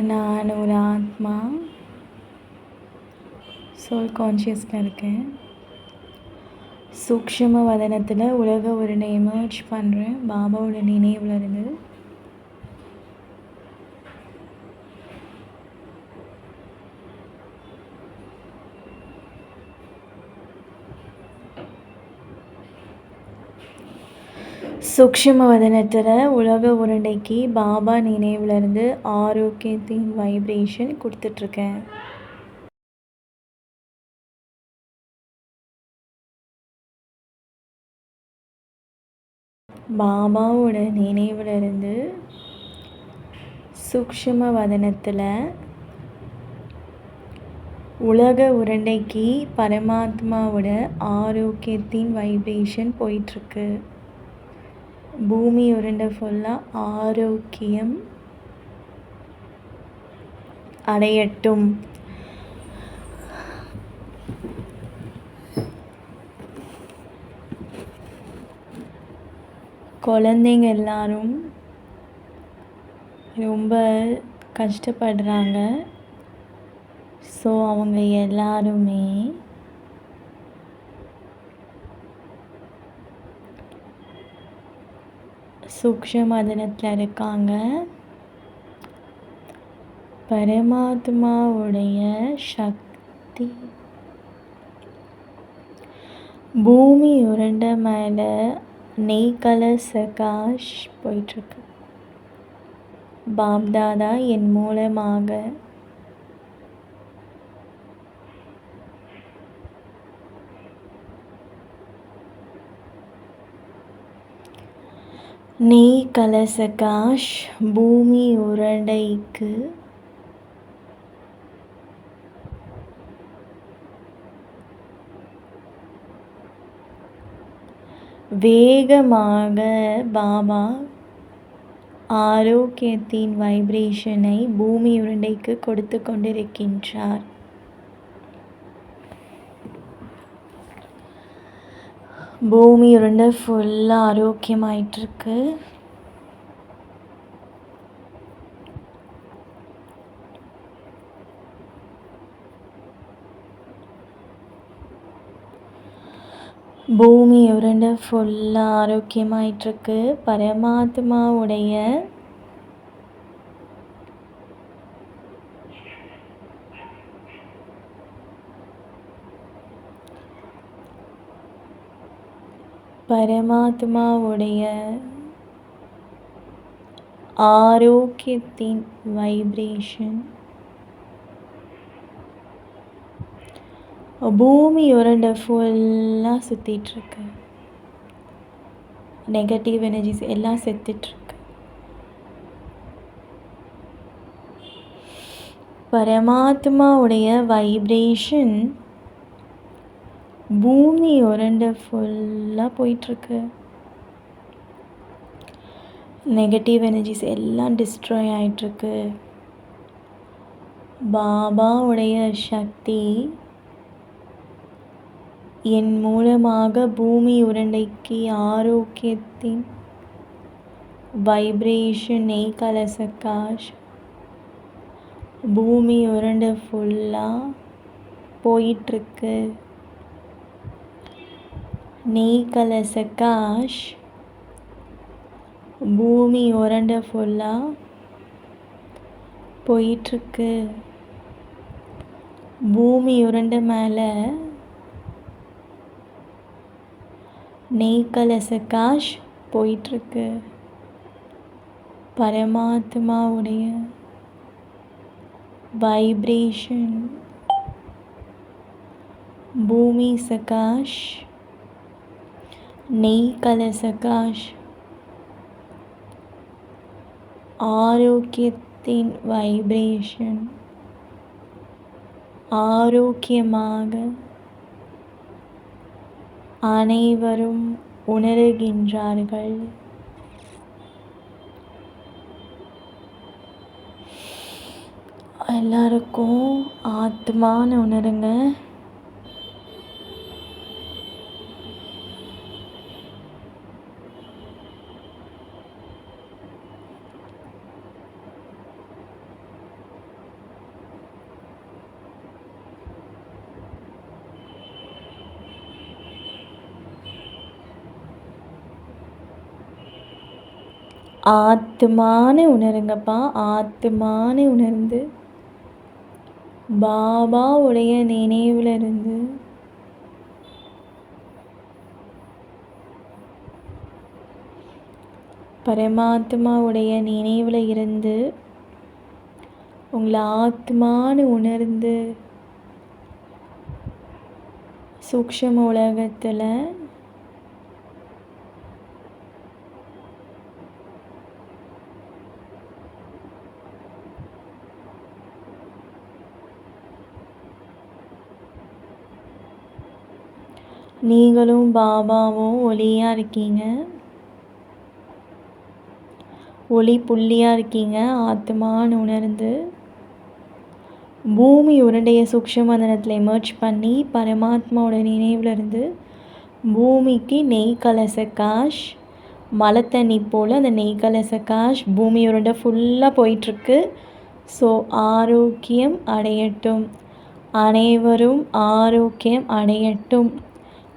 நான் ஒரு ஆத்மா சோல் கான்ஷியஸில் இருக்கேன். சூக்ஷ்ம வதனத்தில் உலக ஒரு எமர்ஜ் பண்ணுறேன் பாபாவோட நினைவில் இருந்து. சூக்ஷ்ம வதனத்தில் உலக உருண்டைக்கு பாபா நினைவுலேருந்து ஆரோக்கியத்தின் வைப்ரேஷன் கொடுத்துட்ருக்கேன். பாபாவோட நினைவுலேருந்து சூக்ஷ்ம வதனத்தில் உலக உருண்டைக்கு பரமாத்மாவோட ஆரோக்கியத்தின் வைப்ரேஷன் போயிட்டுருக்கு பூமி உருண்டை ஃபுல்லாக ஆரோக்கியம் அடையட்டும். குழந்தைங்க எல்லாரும் ரொம்ப கஷ்டப்படுறாங்க. ஸோ அவங்க எல்லாருமே சூக்ஷமதனத்தில் இருக்காங்க பரமாத்மாவுடைய சக்தி. பூமி உருண்டை மேலே நெய் கலர் சகாஷ் போயிட்டுருக்கு. பாப்தாதா என் மூலமாக. நெய் கலசகாஷ் பூமி உருண்டைக்கு. வேகமாக பாபா ஆரோக்கியத்தின் வைப்ரேஷனை பூமி உருண்டைக்கு கொடுத்து கொண்டிருக்கின்றார். பூமி உருண்டை ஃபுல்லாக ஆரோக்கியமாயிட்டிருக்கு. பூமி உருண்டை ஃபுல்லாக ஆரோக்கியமாயிட்டிருக்கு. பரமாத்மாவுடைய பரமாத்மாவுடைய ஆரோக்கியத்தின் வைப்ரேஷன் பூமி உருண்டை ஃபுல்லாக சுற்றிட்டுருக்கு நெகட்டிவ் எனர்ஜிஸ் எல்லாம் செத்துட்ருக்கு பரமாத்மாவுடைய வைப்ரேஷன் பூமி உரண்டு ஃபுல்லாக போயிட்டுருக்கு. நெகட்டிவ் எனர்ஜிஸ் எல்லாம் டிஸ்ட்ராய் ஆகிட்டுருக்கு பாபாவுடைய சக்தி என் மூலமாக பூமி உருண்டைக்கு ஆரோக்கியத்தின் வைப்ரேஷன் நெய் காஷ். பூமி உருண்டை ஃபுல்லாக போயிட்டுருக்கு. நெய் கலசக்காஷ் பூமி உரண்ட ஃபுல்லாக போயிட்டுருக்கு பூமி உரண்ட மேலே நெய் கலச காஷ் போயிட்டுருக்கு பரமாத்மாவுடைய வைப்ரேஷன் பூமி சகாஷ் நெய் கலசகாஷ் ஆரோக்கியத்தின் வைப்ரேஷன் ஆரோக்கியமாக அனைவரும் உணருகின்றார்கள். எல்லாருக்கும் ஆத்மான்னு உணருங்க. ஆத்மான்னு உணருங்கப்பா ஆத்மான்னு உணர்ந்து. பாபாவுடைய நினைவில் இருந்து பரமாத்மாவுடைய நினைவில் இருந்து உங்களை ஆத்மானு உணர்ந்து சூக்ஷம உலகத்தில் நீங்களும் பாபாவும் ஒளியாக இருக்கீங்க. ஒளி புள்ளியாக இருக்கீங்க ஆத்மான்னு உணர்ந்து. பூமி உருண்டைய சூக்ஷமந்தனத்தில் எமர்ஜ் பண்ணி பரமாத்மாவோட நினைவில் இருந்து பூமிக்கு நெய் கலச காஷ் மழை தண்ணி போல் அந்த நெய் கலச காஷ் பூமி உருண்டை ஃபுல்லாக போயிட்டுருக்கு. ஸோ ஆரோக்கியம் அடையட்டும். அனைவரும் ஆரோக்கியம் அடையட்டும்.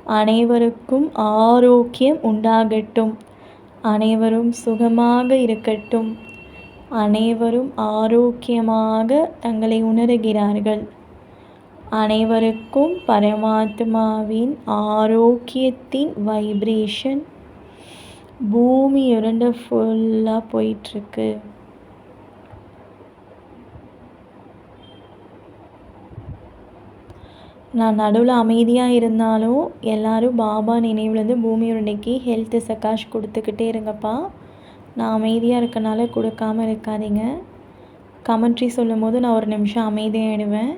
அனைவருக்கும் ஆரோக்கியம் உண்டாகட்டும். அனைவரும் சுகமாக இருக்கட்டும். அனைவரும் ஆரோக்கியமாக தங்களை உணர்கிறார்கள். அனைவருக்கும் பரமாத்மாவின் ஆரோக்கியத்தின் வைப்ரேஷன் பூமி இரண்டு ஃபுல்லாக போயிட்டுருக்கு. நான் நடுவில் அமைதியாக இருந்தாலும் எல்லோரும் பாபா நினைவுலேருந்து பூமி உருண்டைக்கு ஹெல்த்து சக்காஷ் கொடுத்துக்கிட்டே இருங்கப்பா. நான் அமைதியாக இருக்கனால கொடுக்காம இருக்காதீங்க. கமெண்ட்ரி சொல்லும் போது நான் ஒரு நிமிஷம் அமைதியாகிடுவேன்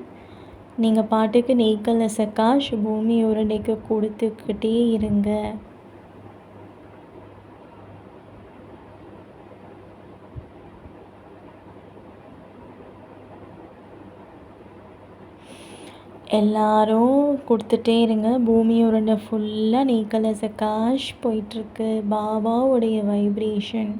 நீங்கள் பாட்டுக்கு நெய்க்கல்ல சக்காஷ் பூமி உருண்டைக்கு கொடுத்துக்கிட்டே இருங்க. எல்லாரும் கொடுத்துட்டே இருங்க. பூமி உருண்டை ஃபுல்லாக நீக்கல. சக்காஷ் போயிட்டுருக்கு பாபாவுடைய வைப்ரேஷன்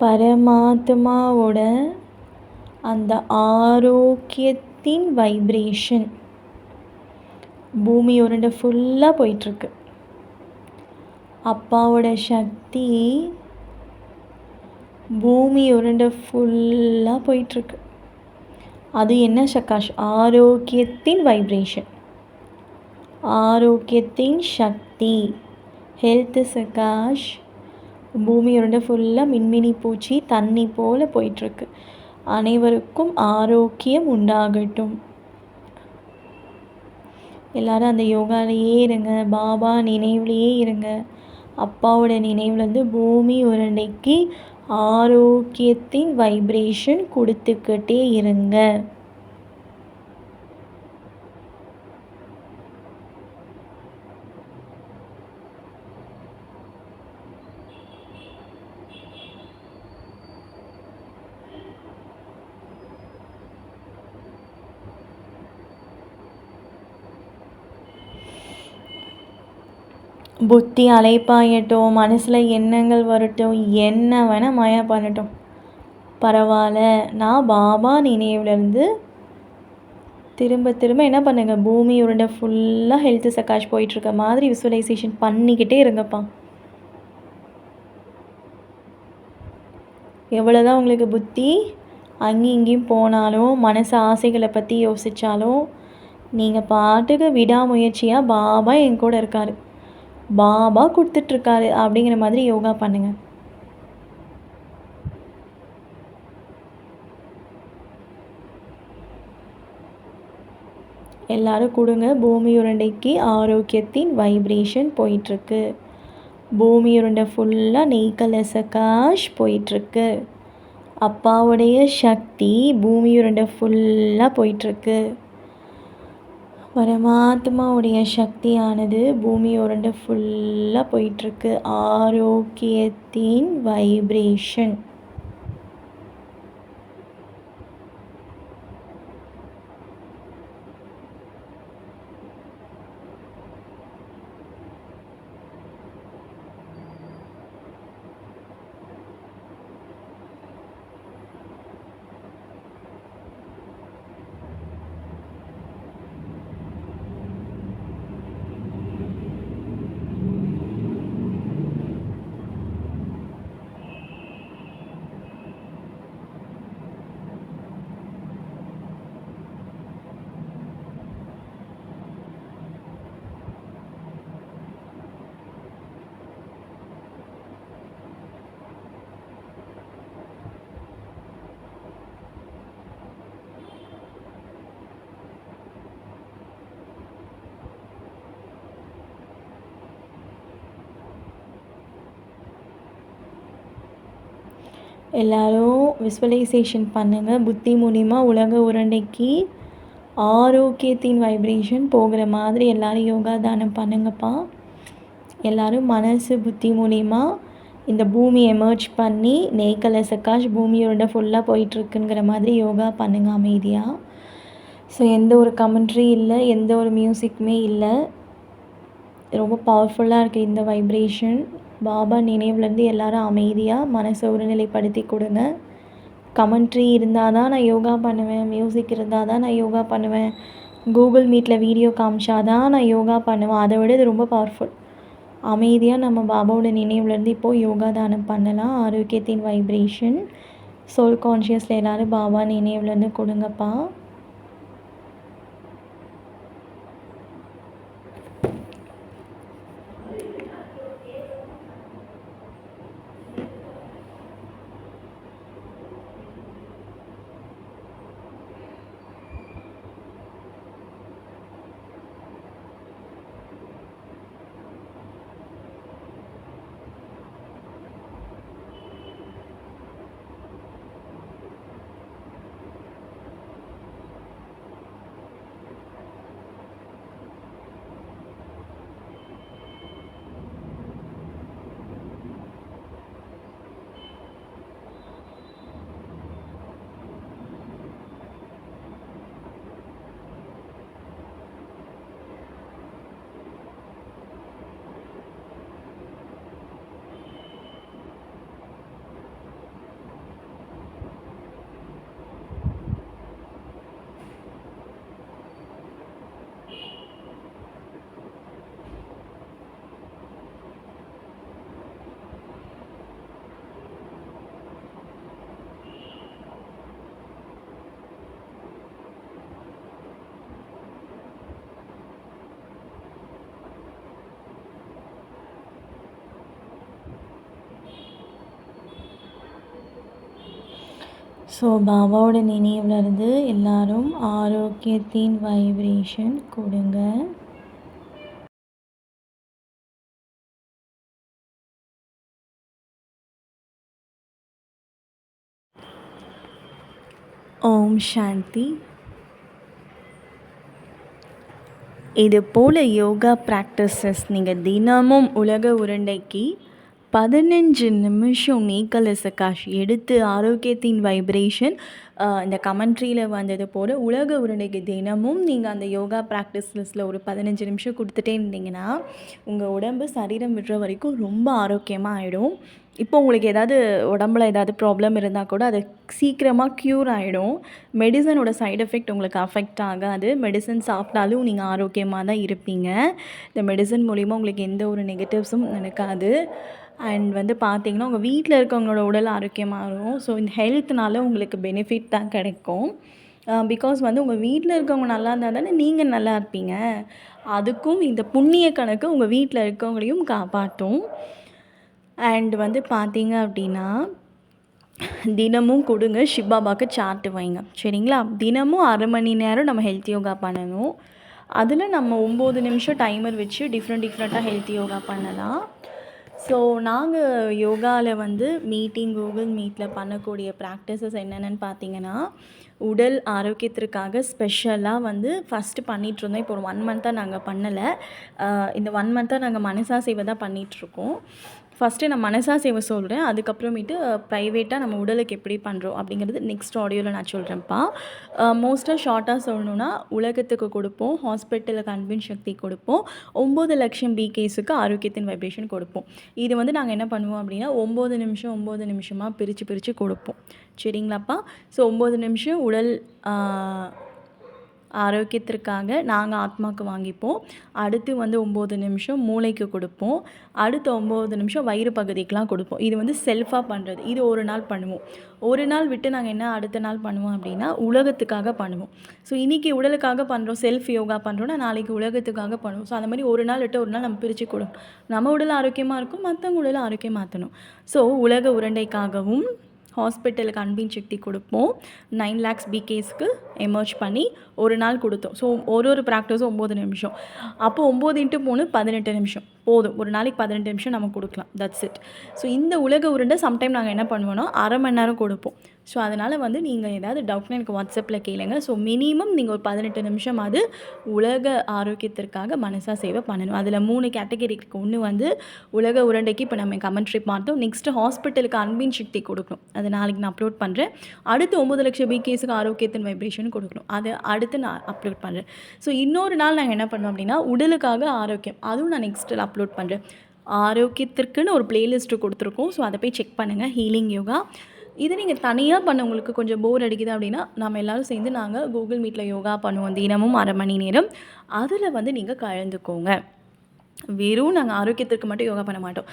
பரமாத்மாவோட அந்த ஆரோக்கியத்தின் வைப்ரேஷன் பூமி உருண்டை ஃபுல்லாக போயிட்டுருக்கு. அப்பாவோட சக்தி பூமி உருண்டை ஃபுல்லாக போயிட்டுருக்கு. அது என்ன சகாஷ்? ஆரோக்கியத்தின் வைப்ரேஷன் ஆரோக்கியத்தின் சக்தி. ஹெல்த் சகாஷ் பூமி உருண்டை ஃபுல்லாக மின்மினி பூச்சி தண்ணி போல் போயிட்டுருக்கு. அனைவருக்கும் ஆரோக்கியம் உண்டாகட்டும். எல்லாரும் அந்த யோகாலேயே இருங்க. பாபா நினைவுலேயே இருங்க. அப்பாவோட நினைவுலேருந்து பூமி உருண்டைக்கு ஆரோக்கியத்தின் வைப்ரேஷன் கொடுத்துக்கிட்டே இருங்க. புத்தி அலைப்பாயட்டும் மனசில் எண்ணங்கள் வரட்டும் என்ன வேணால் மயா பண்ணட்டும். பரவாயில்ல. நான் பாபா நினைவுலேருந்து திரும்ப திரும்ப என்ன பண்ணுங்கள் பூமி உருண்டை ஃபுல்லாக ஹெல்த்து சக்காஷ் போயிட்டுருக்க மாதிரி விசுவலைசேஷன் பண்ணிக்கிட்டே இருங்கப்பா. எவ்வளோதான் உங்களுக்கு புத்தி அங்கேயும் இங்கேயும் போனாலும் மனசு ஆசைகளை பற்றி யோசித்தாலும் நீங்கள் பாட்டுக்கு விடாமுயற்சியாக பாபா என் கூட இருக்கார். பாபா கொடுத்துட்ருக்காரு அப்படிங்கிற மாதிரி யோகா பண்ணுங்கள் எல்லாரும் கொடுங்க. பூமி உருண்டைக்கு ஆரோக்கியத்தின் வைப்ரேஷன் போயிட்டுருக்கு பூமி உருண்டை ஃபுல்லாக நெய் கலச காஷ் போயிட்டுருக்கு அப்பாவுடைய சக்தி பூமி உருண்டை ஃபுல்லாக போயிட்டுருக்கு பரமாத்மாவுடைய சக்தியானது பூமி உருண்டை ஃபுல்லாக போயிட்டுருக்கு. ஆரோக்கியத்தின் வைப்ரேஷன் எல்லோரும் விஸ்வலைசேஷன் பண்ணுங்கள் புத்தி மூலிமா உலக உருண்டைக்கு ஆரோக்கியத்தின் வைப்ரேஷன் போகிற மாதிரி எல்லோரும் யோகா தானம் பண்ணுங்கப்பா. எல்லோரும் மனசு புத்தி மூலிமா இந்த பூமி எமர்ஜ் பண்ணி நேக்கல சக்காஷ் பூமியோட ஃபுல்லாக போயிட்டுருக்குங்கிற மாதிரி யோகா பண்ணுங்கள் அமைதியாக ஸோ எந்த ஒரு கமெண்ட்ரி இல்லை எந்த ஒரு மியூசிக்குமே இல்லை. ரொம்ப பவர்ஃபுல்லாக இருக்குது இந்த வைப்ரேஷன் பாபா நினைவுலேருந்து எல்லாரும் அமைதியாக மனசை ஒருநிலைப்படுத்தி கொடுங்க. கமெண்ட்ரி இருந்தால் தான் நான் யோகா பண்ணுவேன் மியூசிக் இருந்தால் தான் நான் யோகா பண்ணுவேன். கூகுள் மீட்டில் வீடியோ காமிச்சா தான் நான் யோகா பண்ணுவேன். அதை விட இது ரொம்ப பவர்ஃபுல் அமைதியாக நம்ம பாபாவோட நினைவுலேருந்து இப்போது யோகா தானம் பண்ணலாம். ஆரோக்கியத்தின் வைப்ரேஷன் சோல் கான்ஷியஸில் எல்லோரும் பாபா நினைவுலேருந்து கொடுங்கப்பா. ஸோ பாபாவோட நினைவுலேருந்து எல்லாரும் ஆரோக்கியத்தின் வைப்ரேஷன் கொடுங்க. ஓம் சாந்தி. இது போல் யோகா ப்ராக்டிசஸ் நீங்கள் தினமும் உலக உருண்டைக்கு பதினஞ்சு நிமிஷம் நீக்கல் சகாஷ் எடுத்து ஆரோக்கியத்தின் வைப்ரேஷன் இந்த கமெண்ட்ரியில் வந்தது போல் உலக உருண்டைக்கு தினமும் நீங்கள் அந்த யோகா ப்ராக்டிஸ் லிஸ்ட்டில் ஒரு பதினஞ்சு நிமிஷம் கொடுத்துட்டே இருந்தீங்கன்னா உங்கள் உடம்பு சரீரம் விடுற வரைக்கும் ரொம்ப ஆரோக்கியமாக ஆகிடும் இப்போ உங்களுக்கு ஏதாவது உடம்புல ஏதாவது ப்ராப்ளம் இருந்தால் கூட அது சீக்கிரமாக க்யூர் ஆகிடும் மெடிசனோட சைடு எஃபெக்ட் உங்களுக்கு அஃபெக்ட் ஆகாது. மெடிசன் சாப்பிட்டாலும் நீங்கள் ஆரோக்கியமாக தான் இருப்பீங்க. இந்த மெடிசன் மூலிமா உங்களுக்கு எந்த ஒரு நெகட்டிவ்ஸும் நடக்காது. அண்ட் வந்து பார்த்திங்கன்னா உங்கள் வீட்டில் இருக்கவங்களோட உடல் ஆரோக்கியமாக இருக்கும். ஸோ இந்த ஹெல்த்னால உங்களுக்கு பெனிஃபிட் தான் கிடைக்கும். பிகாஸ் வந்து உங்கள் வீட்டில் இருக்கவங்க நல்லா இருந்தால் தானே நீங்கள் நல்லா இருப்பீங்க. அதுக்கும் இந்த புண்ணிய கணக்கு உங்கள் வீட்டில் இருக்கவங்களையும் காப்பாற்றும். அண்ட் வந்து பார்த்தீங்க அப்படின்னா தினமும் கொடுங்க. ஷிபாபாக்கு சார்ட்டு வைங்க. சரிங்களா? தினமும் அரை மணி நேரம் நம்ம ஹெல்த் யோகா பண்ணணும். அதில் நம்ம ஒம்பது நிமிஷம் டைமர் வச்சு டிஃப்ரெண்ட் டிஃப்ரெண்ட்டாக ஹெல்த் யோகா பண்ணலாம். ஸோ நாங்கள் யோகாவில் வந்து மீட்டிங் கூகுள் மீட்டில் பண்ணக்கூடிய ப்ராக்டிசஸ் என்னென்னு பார்த்தீங்கன்னா உடல் ஆரோக்கியத்திற்காக ஸ்பெஷலாக வந்து ஃபஸ்ட்டு பண்ணிகிட்ருந்தோம் இப்போ ஒரு ஒன் மந்த்தாக நாங்கள் பண்ணலை. இந்த ஒன் மந்த்தாக நாங்கள் மனசா செய்வதாக தான் பண்ணிகிட்ருக்கோம் ஃபஸ்ட்டு நான் மனசா சேவை சொல்கிறேன் அதுக்கப்புறமேட்டு ப்ரைவேட்டாக நம்ம உடலுக்கு எப்படி பண்ணுறோம் அப்படிங்கிறது நெக்ஸ்ட் ஆடியோவில் நான் சொல்கிறேன்ப்பா மோஸ்ட்டாக ஷார்ட்டாக சொல்லணுன்னா உலகத்துக்கு கொடுப்போம் ஹாஸ்பிட்டலுக்கு அன்பின் சக்தி கொடுப்போம் ஒம்பது லட்சம் பிகேஸுக்கு ஆரோக்கியத்தின் வைப்ரேஷன் கொடுப்போம். இது வந்து நாங்கள் என்ன பண்ணுவோம் அப்படின்னா ஒம்பது நிமிஷம் ஒம்பது நிமிஷமாக பிரித்து பிரித்து கொடுப்போம். சரிங்களாப்பா? ஸோ ஒம்பது நிமிஷம் உடல் ஆரோக்கியத்திற்காக நாங்கள் ஆத்மாவுக்கு வாங்கிப்போம். அடுத்து வந்து ஒம்பது நிமிஷம் மூளைக்கு கொடுப்போம். அடுத்த ஒம்பது நிமிஷம் வயிறு பகுதிக்கெலாம் கொடுப்போம். இது வந்து செல்ஃபாக பண்ணுறது இது ஒரு நாள் பண்ணுவோம். ஒரு நாள் விட்டு நாங்கள் என்ன அடுத்த நாள் பண்ணுவோம் அப்படின்னா உலகத்துக்காக பண்ணுவோம். ஸோ இன்றைக்கி உடலுக்காக பண்ணுறோம் செல்ஃப் யோகா பண்ணுறோன்னா நாளைக்கு உலகத்துக்காக பண்ணுவோம். ஸோ அந்த மாதிரி ஒரு நாள் விட்டு ஒரு நாள் நம்ம பிரித்து கொடுக்கணும் நம்ம உடல் ஆரோக்கியமாக இருக்கும் மற்றவங்க உடல் ஆரோக்கியமாக மாற்றணும் ஸோ உலக உருண்டைக்காகவும் ஹாஸ்பிட்டலுக்கு அன்பின் சக்தி கொடுப்போம். நைன் லேக்ஸ் பிகேஸ்க்கு எமர்ஜ் பண்ணி ஒரு நாள் கொடுத்தோம். ஸோ ஒரு ஒரு ப்ராக்டிஸும் ஒம்பது நிமிஷம். அப்போ ஒம்பது இன்ட்டு மூணு பதினெட்டு நிமிஷம். போதும். ஒரு நாளைக்கு பதினெட்டு நிமிஷம் நம்ம கொடுக்கலாம். தட்ஸ் இட் ஸோ இந்த உலக உருண்டை சம்டைம் நாங்கள் என்ன பண்ணுவோன்னா அரை மணி நேரம் கொடுப்போம். ஸோ அதனால் வந்து நீங்கள் ஏதாவது டவுட்னா எனக்கு வாட்ஸ்அப்பில் கேளுங்க. ஸோ மினிமம் நீங்கள் ஒரு பதினெட்டு நிமிஷம் அது உலக ஆரோக்கியத்திற்காக மனசாக சேவை பண்ணணும். அதில் மூணு கேட்டகரி இருக்குது ஒன்று வந்து உலக உருண்டைக்கு இப்போ நம்ம கமெண்ட்ரி பார்த்தோம் நெக்ஸ்ட்டு ஹாஸ்பிட்டலுக்கு அன்பின் சக்தி கொடுக்கணும். அது நாளைக்கு நான் அப்லோட் பண்ணுறேன் அடுத்து ஒம்பது லட்சம் பிகேஸுக்கு ஆரோக்கியத்தின் வைப்ரேஷன் கொடுக்கணும். அது அடுத்து நான் அப்லோட் பண்ணுறேன் ஸோ இன்னொரு நாள் நாங்கள் என்ன பண்ணோம் அப்படின்னா உடலுக்காக ஆரோக்கியம். அதுவும் நான் நெக்ஸ்ட்டில் அப்லோட் பண்ணுறேன் ஆரோக்கியத்திற்குன்னு ஒரு பிளேலிஸ்ட்டு கொடுத்துருக்கோம். ஸோ அதை போய் செக் பண்ணுங்கள் ஹீலிங் யோகா இது நீங்கள் தனியாக பண்ண உங்களுக்கு கொஞ்சம் போர் அடிக்குது அப்படின்னா நம்ம எல்லோரும் சேர்ந்து நாங்கள் கூகுள் மீட்டில் யோகா பண்ணுவோம் தினமும் அரை மணி நேரம். அதில் வந்து நீங்கள் கலந்துக்கோங்க. வெறும் நாங்கள் ஆரோக்கியத்திற்கு மட்டும் யோகா பண்ண மாட்டோம்.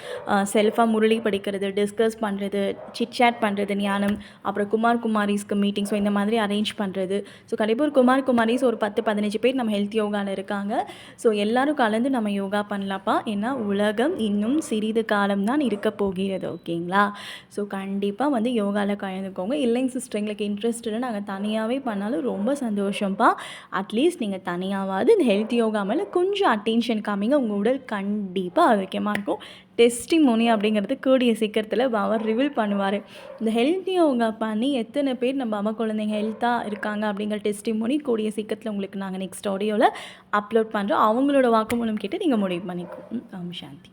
செல்ஃபாக முரளி படிக்கிறது டிஸ்கஸ் பண்ணுறது சிட்சாட் பண்ணுறது ஞானம் அப்புறம் குமார் குமாரிஸ்க்கு மீட்டிங் ஸோ இந்த மாதிரி அரேஞ்ச் பண்ணுறது ஸோ கண்டிப்பாக ஒரு குமார் குமாரிஸ் ஒரு பத்து பதினஞ்சு பேர் நம்ம ஹெல்த் யோகாவில் இருக்காங்க. ஸோ எல்லோரும் கலந்து நம்ம யோகா பண்ணலாப்பா ஏன்னா உலகம் இன்னும் சிறிது காலம் தான் இருக்க போகிறது ஓகேங்களா? ஸோ கண்டிப்பாக வந்து யோகாவில் கலந்துக்கோங்க. இல்லைங்க சிஸ்டர் எங்களுக்கு இன்ட்ரெஸ்ட்டு நாங்கள் தனியாகவே பண்ணாலும் ரொம்ப சந்தோஷம்ப்பா. அட்லீஸ்ட் நீங்கள் தனியாகாவது இந்த ஹெல்த் யோகா மேலே கொஞ்சம் அட்டென்ஷன் காமிங்க. உங்கள் உடல் கண்டிப்பாக ஆரோக்கியமாக இருக்கும். டெஸ்டி மோனி அப்படிங்கிறது கூடிய சீக்கிரத்தில் அவர் ரிவீல் பண்ணுவார். இந்த ஹெல்த்தி யோகா பண்ணி எத்தனை பேர் நம்ம அம்மா குழந்தைங்க ஹெல்த்தாக இருக்காங்க அப்படிங்கிற டெஸ்டி மோனி கூடிய சீக்கிரத்தில் உங்களுக்கு நாங்கள் நெக்ஸ்ட் ஆடியோவில் அப்லோட் பண்ணுறோம் அவங்களோட வாக்குமூலம் கேட்டு நீங்கள் முடிவு பண்ணிக்கோ. சாந்தி.